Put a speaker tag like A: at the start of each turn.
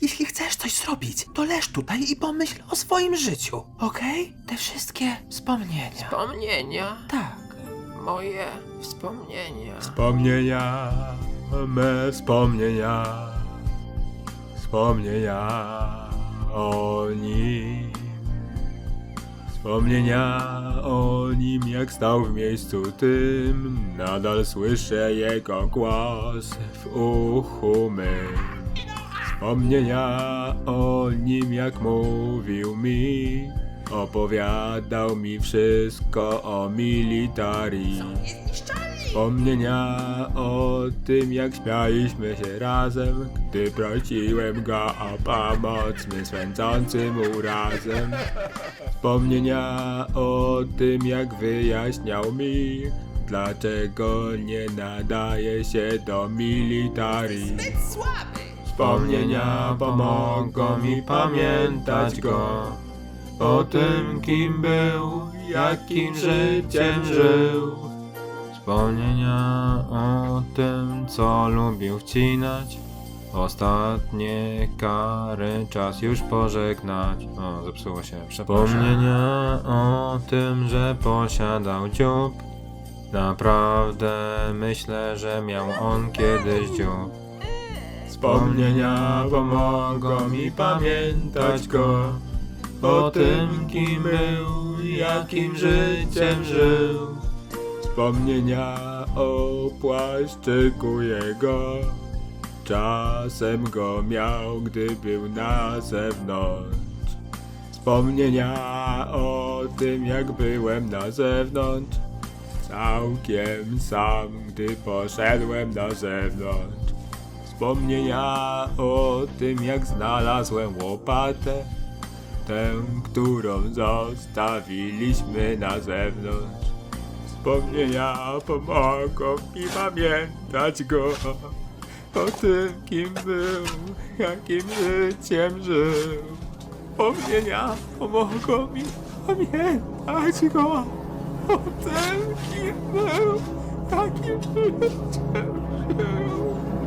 A: Jeśli chcesz coś zrobić, to leż tutaj i pomyśl o swoim życiu, okej? Te wszystkie wspomnienia.
B: Wspomnienia,
A: tak.
B: moje wspomnienia.
C: Wspomnienia, me wspomnienia, wspomnienia o nim. Wspomnienia o nim, jak stał w miejscu tym, nadal słyszę jego głos w uchu mym. Wspomnienia o nim, jak mówił mi, opowiadał mi wszystko o militarii. Wspomnienia o tym, jak śmialiśmy się razem, gdy prosiłem go o pomoc mym swędzącym urazem. Wspomnienia o tym, jak wyjaśniał mi, dlaczego nie nadaje się do militarii. Wspomnienia pomogą mi pamiętać go, o tym, kim był, jakim życiem żył. Wspomnienia o tym, co lubił wcinać. Ostatnie kary czas już pożegnać. O, zepsuło się, przepraszam. Wspomnienia o tym, że posiadał dziób. Naprawdę myślę, że miał on kiedyś dziób. Wspomnienia pomogą mi pamiętać go. O tym, kim był, jakim życiem żył. Wspomnienia o płaszczyku jego. Czasem go miał, gdy był na zewnątrz. Wspomnienia o tym, jak byłem na zewnątrz. Całkiem sam, gdy poszedłem na zewnątrz. Wspomnienia o tym, jak znalazłem łopatę. Tę, którą zostawiliśmy na zewnątrz. Wspomnienia pomogą mi pamiętać go. O tym, kim był, jakim życiem żył. Wspomnienia pomogą mi pamiętać go. O tym, kim był, jakim życiem żył.